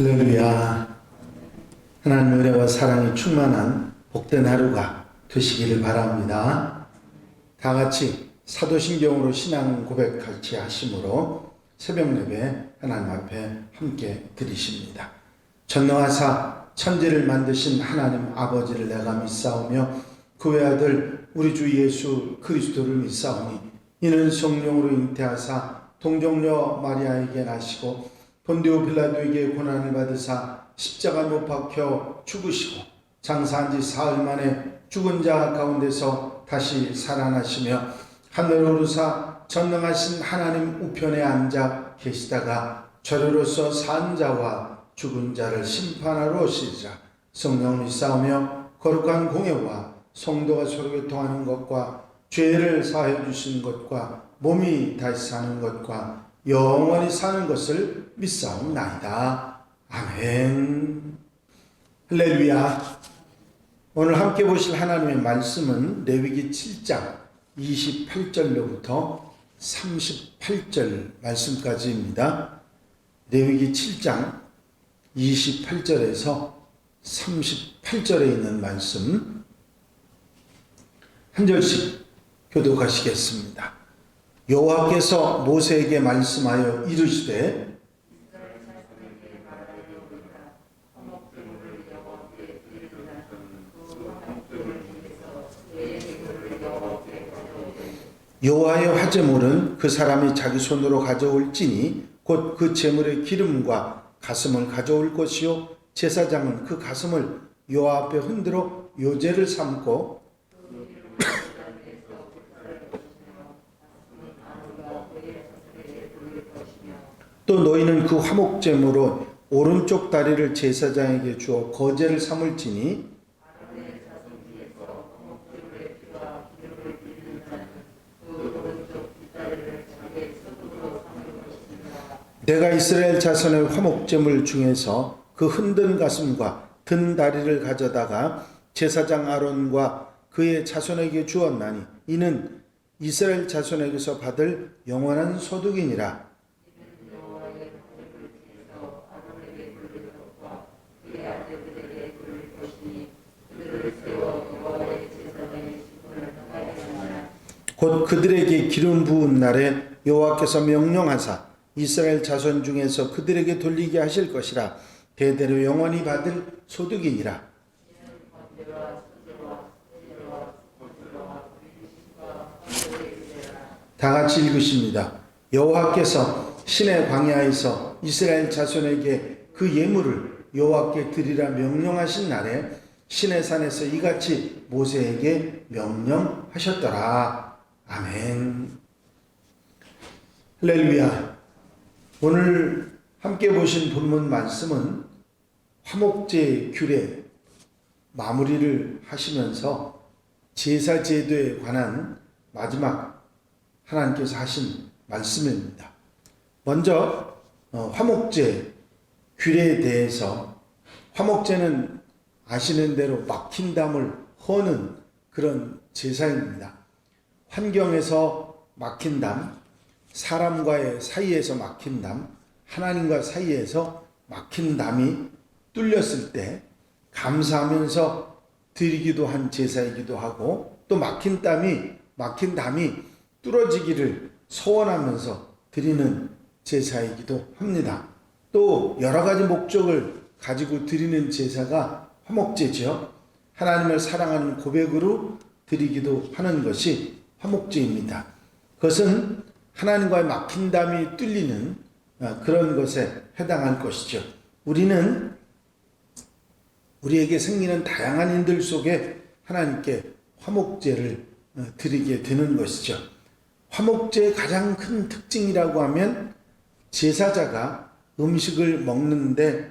할렐루야. 하나님 은혜와 사랑이 충만한 복된 하루가 되시기를 바랍니다. 다 같이 사도신경으로 신앙 고백 같이 하심으로 새벽 예배 하나님 앞에 함께 드리십니다. 전능하사 천지를 만드신 하나님 아버지를 내가 믿사오며 그 외아들 우리 주 예수 그리스도를 믿사오니 이는 성령으로 잉태하사 동정녀 마리아에게 나시고 본디오 빌라도에게 고난을 받으사 십자가 못 박혀 죽으시고 장사한 지 사흘 만에 죽은 자 가운데서 다시 살아나시며 하늘 오르사 전능하신 하나님 우편에 앉아 계시다가 저리로서 산 자와 죽은 자를 심판하러 오시리라. 성령 믿사오며 거룩한 공예와 성도가 서로 교통하는 것과 죄를 사해 주시는 것과 몸이 다시 사는 것과 영원히 사는 것을 믿사옵나이다. 아멘. 할렐루야. 오늘 함께 보실 하나님의 말씀은 레위기 7장 28절로부터 38절 말씀까지입니다. 레위기 7장 28절에서 38절에 있는 말씀 한 절씩 교독하시겠습니다. 여호와께서 모세에게 말씀하여 이르시되 여호와의 화제물은 그 사람이 자기 손으로 가져올지니 곧 그 제물의 기름과 가슴을 가져올 것이요 제사장은 그 가슴을 여호와 앞에 흔들어 요제를 삼고 또 너희는 그 화목제물로 오른쪽 다리를 제사장에게 주어 거제를 삼을지니 내가 이스라엘 자손의 화목제물 중에서 그 흔든 가슴과 든 다리를 가져다가 제사장 아론과 그의 자손에게 주었나니 이는 이스라엘 자손에게서 받을 영원한 소득이니라. 곧 그들에게 기름 부은 날에 여호와께서 명령하사 이스라엘 자손 중에서 그들에게 돌리게 하실 것이라 대대로 영원히 받을 소득이니라. 다 같이 읽으십니다. 여호와께서 신의 광야에서 이스라엘 자손에게 그 예물을 여호와께 드리라 명령하신 날에 신의 산에서 이같이 모세에게 명령하셨더라. 아멘. 할렐루야. 오늘 함께 보신 본문 말씀은 화목제 규례 마무리를 하시면서 제사 제도에 관한 마지막 하나님께서 하신 말씀입니다. 먼저 어, 화목제 규례에 대해서 화목제는 아시는 대로 막힌 담을 허는 그런 제사입니다. 환경에서 막힌 담, 사람과의 사이에서 막힌 담, 하나님과 사이에서 막힌 담이 뚫렸을 때 감사하면서 드리기도 한 제사이기도 하고 또 막힌 담이 막힌 담이 뚫어지기를 소원하면서 드리는 제사이기도 합니다. 또 여러 가지 목적을 가지고 드리는 제사가 화목제죠. 하나님을 사랑하는 고백으로 드리기도 하는 것이 화목제입니다. 그것은 하나님과의 막힌 담이 뚫리는 어, 그런 것에 해당할 것이죠. 우리는 우리에게 생기는 다양한 인들 속에 하나님께 화목제를 어, 드리게 되는 것이죠. 화목제의 가장 큰 특징이라고 하면 제사자가 음식을 먹는데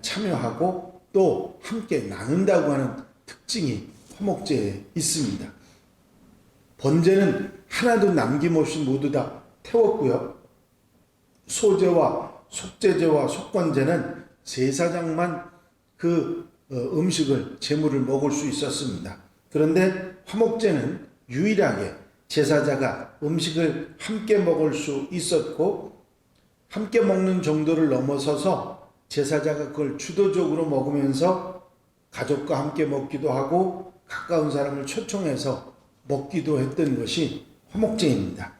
참여하고 또 함께 나눈다고 하는 특징이 화목제에 있습니다. 번제는 하나도 남김없이 모두 다 태웠고요. 소제와 속제제와 속건제는 제사장만 그 어, 음식을 제물을 먹을 수 있었습니다. 그런데 화목제는 유일하게 제사자가 음식을 함께 먹을 수 있었고 함께 먹는 정도를 넘어서서 제사자가 그걸 주도적으로 먹으면서 가족과 함께 먹기도 하고 가까운 사람을 초청해서 먹기도 했던 것이 화목제입니다.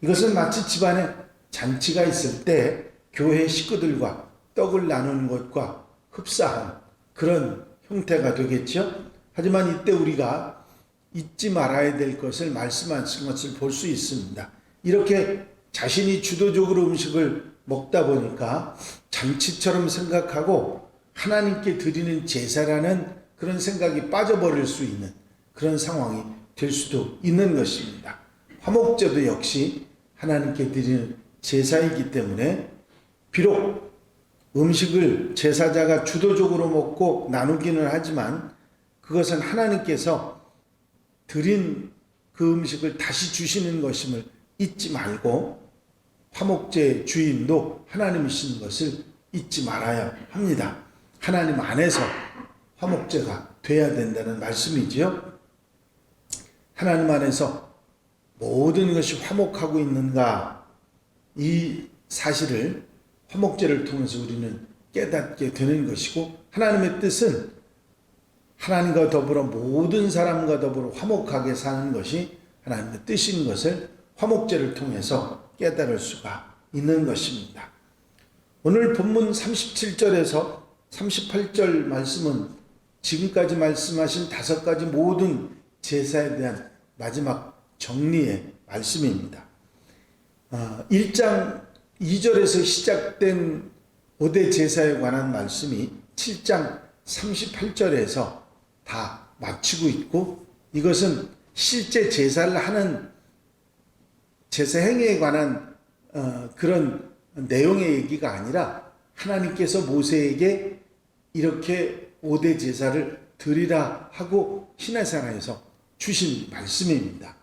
이것은 마치 집안에 잔치가 있을 때 교회 식구들과 떡을 나누는 것과 흡사한 그런 형태가 되겠죠. 하지만 이때 우리가 잊지 말아야 될 것을 말씀하신 것을 볼 수 있습니다. 이렇게 자신이 주도적으로 음식을 먹다 보니까 잔치처럼 생각하고 하나님께 드리는 제사라는 그런 생각이 빠져버릴 수 있는 그런 상황이 될 수도 있는 것입니다. 화목제도 역시 하나님께 드리는 제사이기 때문에 비록 음식을 제사자가 주도적으로 먹고 나누기는 하지만 그것은 하나님께서 드린 그 음식을 다시 주시는 것임을 잊지 말고 화목제 주인도 하나님이신 것을 잊지 말아야 합니다. 하나님 안에서 화목제가 돼야 된다는 말씀이지요. 하나님 안에서 모든 것이 화목하고 있는가 이 사실을 화목제를 통해서 우리는 깨닫게 되는 것이고 하나님의 뜻은 하나님과 더불어 모든 사람과 더불어 화목하게 사는 것이 하나님의 뜻인 것을 화목제를 통해서 깨달을 수가 있는 것입니다. 오늘 본문 37절에서 38절 말씀은 지금까지 말씀하신 다섯 가지 모든 제사에 대한 마지막 정리의 말씀입니다. 1장 2절에서 시작된 5대 제사에 관한 말씀이 7장 38절에서 다 마치고 있고 이것은 실제 제사를 하는 제사 행위에 관한 어, 그런 내용의 얘기가 아니라 하나님께서 모세에게 이렇게 5대 제사를 드리라 하고 시내산에서 주신 말씀입니다.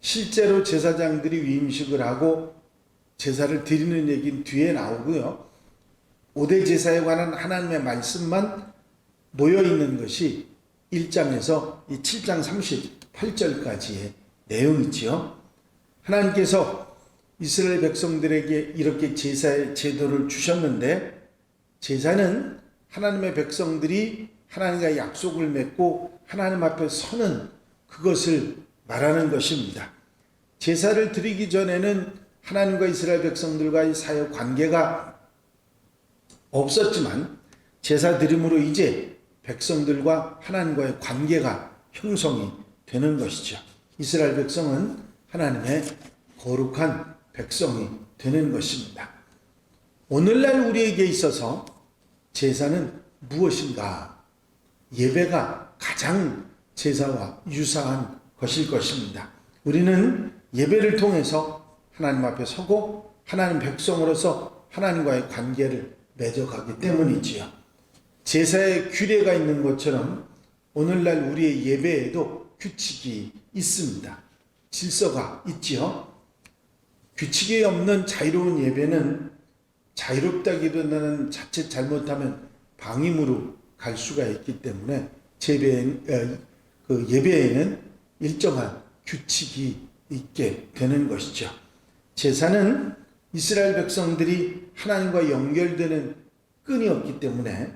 실제로 제사장들이 위임식을 하고 제사를 드리는 얘기는 뒤에 나오고요. 5대 제사에 관한 하나님의 말씀만 모여 있는 것이 1장에서 이 7장 38절까지의 내용이지요. 하나님께서 이스라엘 백성들에게 이렇게 제사의 제도를 주셨는데 제사는 하나님의 백성들이 하나님과 약속을 맺고 하나님 앞에 서는 그것을 말하는 것입니다. 제사를 드리기 전에는 하나님과 이스라엘 백성들과의 사회 관계가 없었지만 제사 드림으로 이제 백성들과 하나님과의 관계가 형성이 되는 것이죠. 이스라엘 백성은 하나님의 거룩한 백성이 되는 것입니다. 오늘날 우리에게 있어서 제사는 무엇인가? 예배가 가장 제사와 유사한 것일 것입니다. 우리는 예배를 통해서 하나님 앞에 서고 하나님 백성으로서 하나님과의 관계를 맺어가기 때문이지요. 제사에 규례가 있는 것처럼 오늘날 우리의 예배에도 규칙이 있습니다. 질서가 있지요. 규칙이 없는 자유로운 예배는 자유롭다기보다는 자칫 잘못하면 방임으로 갈 수가 있기 때문에 제배, 그 예배에는 일정한 규칙이 있게 되는 것이죠. 제사는 이스라엘 백성들이 하나님과 연결되는 끈이었기 때문에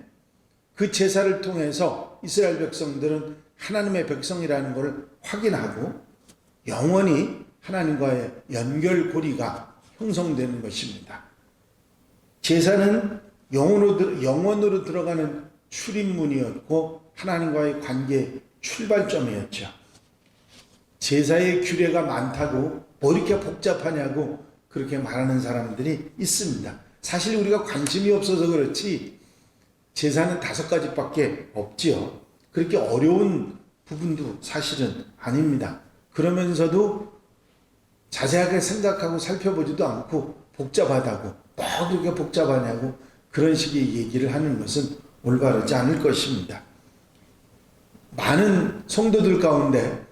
그 제사를 통해서 이스라엘 백성들은 하나님의 백성이라는 것을 확인하고 영원히 하나님과의 연결고리가 형성되는 것입니다. 제사는 영원으로, 영원으로 들어가는 출입문이었고 하나님과의 관계 출발점이었죠. 제사의 규례가 많다고 뭐 이렇게 복잡하냐고 그렇게 말하는 사람들이 있습니다. 사실 우리가 관심이 없어서 그렇지 제사는 다섯 가지밖에 없지요. 그렇게 어려운 부분도 사실은 아닙니다. 그러면서도 자세하게 생각하고 살펴보지도 않고 복잡하다고 뭐 그렇게 복잡하냐고 그런 식의 얘기를 하는 것은 올바르지 않을 것입니다. 많은 성도들 가운데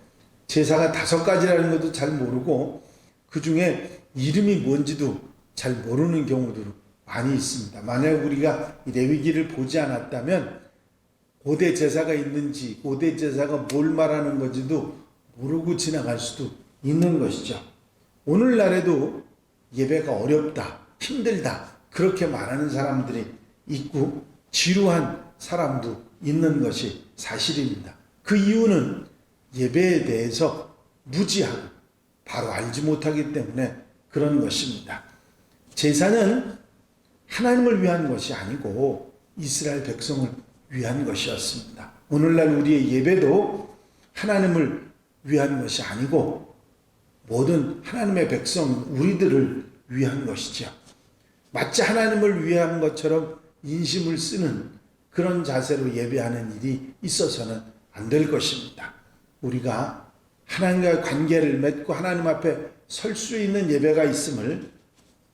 제사가 다섯 가지라는 것도 잘 모르고 그 중에 이름이 뭔지도 잘 모르는 경우도 많이 있습니다. 만약 우리가 레위기를 보지 않았다면 고대 제사가 있는지 고대 제사가 뭘 말하는 건지도 모르고 지나갈 수도 있는 것이죠. 오늘날에도 예배가 어렵다, 힘들다 그렇게 말하는 사람들이 있고 지루한 사람도 있는 것이 사실입니다. 그 이유는 예배에 대해서 무지하고 바로 알지 못하기 때문에 그런 것입니다. 제사는 하나님을 위한 것이 아니고 이스라엘 백성을 위한 것이었습니다. 오늘날 우리의 예배도 하나님을 위한 것이 아니고 모든 하나님의 백성 우리들을 위한 것이죠. 마치 하나님을 위한 것처럼 인심을 쓰는 그런 자세로 예배하는 일이 있어서는 안 될 것입니다. 우리가 하나님과의 관계를 맺고 하나님 앞에 설 수 있는 예배가 있음을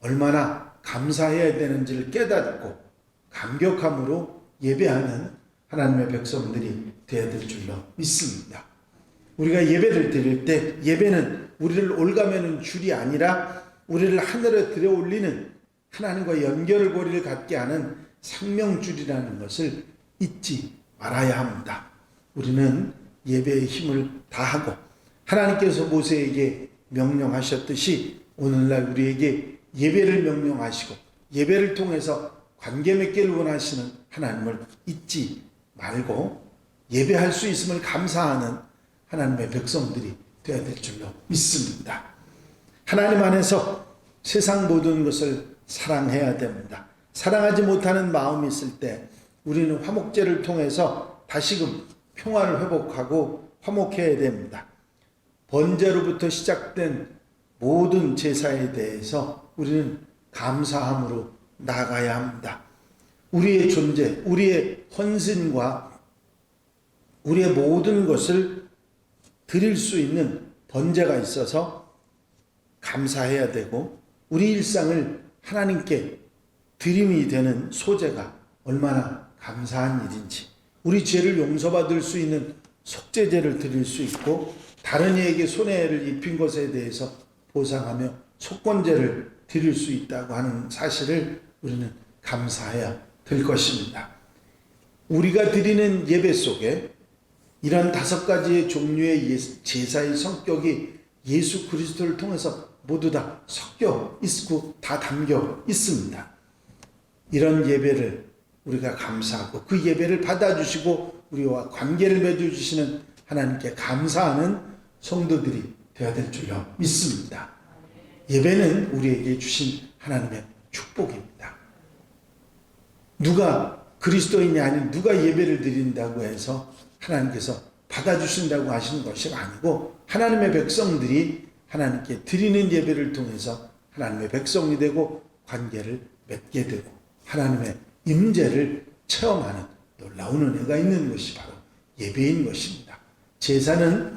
얼마나 감사해야 되는지를 깨닫고 감격함으로 예배하는 하나님의 백성들이 되어야 될 줄로 믿습니다. 우리가 예배를 드릴 때 예배는 우리를 올가매는 줄이 아니라 우리를 하늘에 들어 올리는 하나님과 연결 고리를 갖게 하는 생명줄이라는 것을 잊지 말아야 합니다. 우리는 예배의 힘을 다하고 하나님께서 모세에게 명령하셨듯이 오늘날 우리에게 예배를 명령하시고 예배를 통해서 관계 맺기를 원하시는 하나님을 잊지 말고 예배할 수 있음을 감사하는 하나님의 백성들이 되어야 될 줄로 믿습니다. 하나님 안에서 세상 모든 것을 사랑해야 됩니다. 사랑하지 못하는 마음이 있을 때 우리는 화목제를 통해서 다시금 평화를 회복하고 화목해야 됩니다. 번제로부터 시작된 모든 제사에 대해서 우리는 감사함으로 나가야 합니다. 우리의 존재, 우리의 헌신과 우리의 모든 것을 드릴 수 있는 번제가 있어서 감사해야 되고 우리 일상을 하나님께 드림이 되는 소재가 얼마나 감사한 일인지 우리 죄를 용서받을 수 있는 속죄제를 드릴 수 있고 다른 이에게 손해를 입힌 것에 대해서 보상하며 속건제를 드릴 수 있다고 하는 사실을 우리는 감사해야 될 것입니다. 우리가 드리는 예배 속에 이런 다섯 가지의 종류의 예- 제사의 성격이 예수 그리스도를 통해서 모두 다 섞여 있고 다 담겨 있습니다. 이런 예배를 우리가 감사하고 그 예배를 받아주시고 우리와 관계를 맺어주시는 하나님께 감사하는 성도들이 되어야 될 줄로 믿습니다. 예배는 우리에게 주신 하나님의 축복입니다. 누가 그리스도인이 아닌 누가 예배를 드린다고 해서 하나님께서 받아주신다고 하시는 것이 아니고 하나님의 백성들이 하나님께 드리는 예배를 통해서 하나님의 백성이 되고 관계를 맺게 되고 하나님의 임재를 체험하는 놀라운 은혜가 있는 것이 바로 예배인 것입니다. 제사는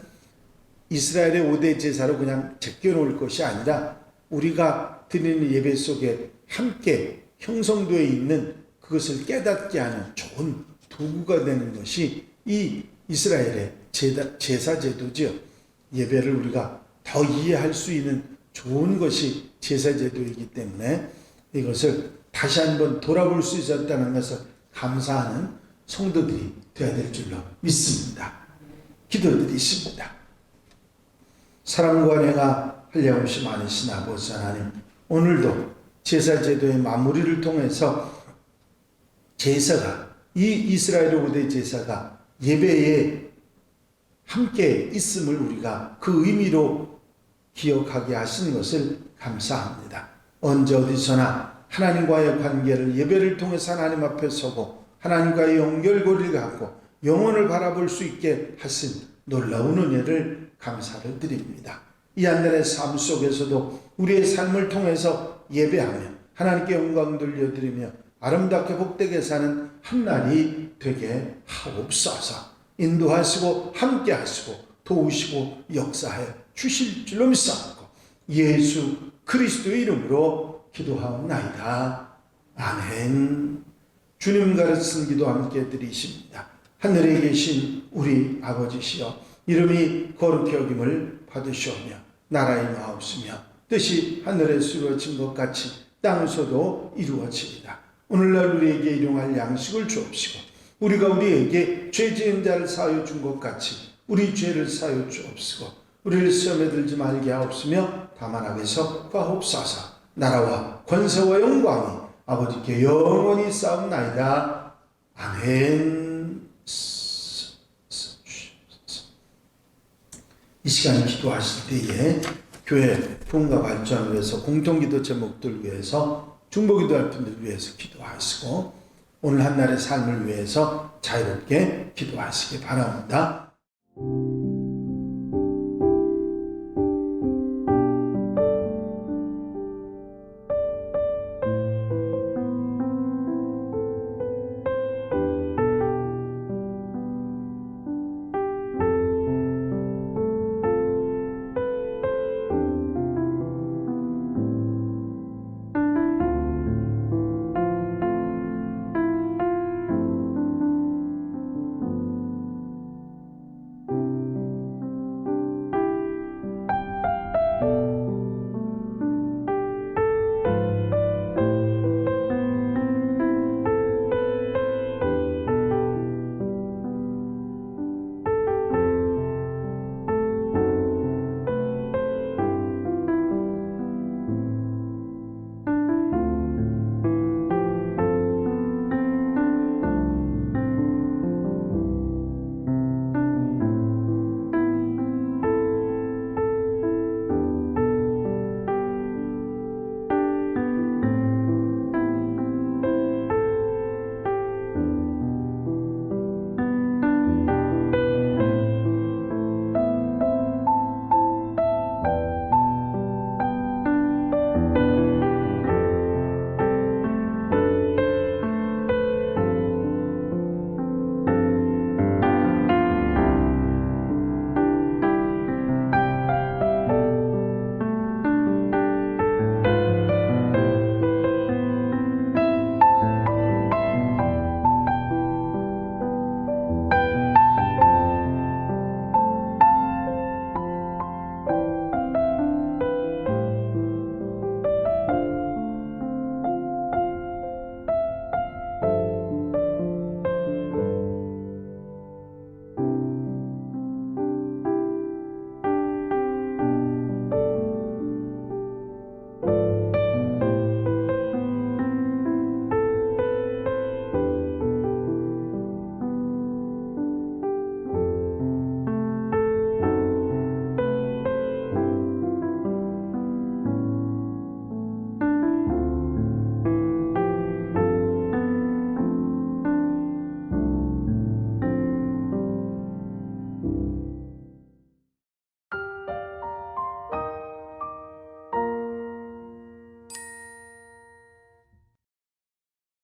이스라엘의 5대 제사로 그냥 제껴놓을 것이 아니라 우리가 드리는 예배 속에 함께 형성되어 있는 그것을 깨닫게 하는 좋은 도구가 되는 것이 이 이스라엘의 제사, 제사 제도지요. 예배를 우리가 더 이해할 수 있는 좋은 것이 제사 제도이기 때문에 이것을 다시 한번 돌아볼 수 있었다는 것을 감사하는 성도들이 되어야 될 줄로 믿습니다. 기도드리십니다. 사랑과 내가 한량없이 많으신 아버지 하나님, 오늘도 제사 제도의 마무리를 통해서 제사가 이 이스라엘의 5대 제사가 예배에 함께 있음을 우리가 그 의미로 기억하게 하신 것을 감사합니다. 언제 어디서나 하나님과의 관계를 예배를 통해서 하나님 앞에 서고 하나님과의 연결고리를 갖고 영혼을 바라볼 수 있게 하신 놀라운 은혜를 감사를 드립니다. 이 한날의 삶 속에서도 우리의 삶을 통해서 예배하며 하나님께 영광 돌려드리며 아름답게 복되게 사는 한 날이 되게 하옵소서. 인도하시고 함께 하시고 도우시고 역사해 주실 줄로 믿사옵고 예수 그리스도의 이름으로 기도하옵나이다. 아멘. 주님 가르친 기도 함께 드리십니다. 하늘에 계신 우리 아버지시여 이름이 거룩히 여김을 받으시오며 나라의 마옵시며 뜻이 하늘에 이루어진 것 같이 땅에서도 이루어집니다. 오늘날 우리에게 일용할 양식을 주옵시고 우리가 우리에게 죄 지은 자를 사하여 준 것 같이 우리 죄를 사하여 주옵시고 우리를 시험에 들지 말게 하옵시며 다만 악에서 구하옵소서 나라와 권세와 영광이 아버지께 영원히 싸움나이다. 아멘. 이 시간 기도하실 때에 교회 부흥과 발전을 위해서 공동기도 제목들 위해서 중보기도할 분들 위해서 기도하시고 오늘 한날의 삶을 위해서 자유롭게 기도하시기 바랍니다.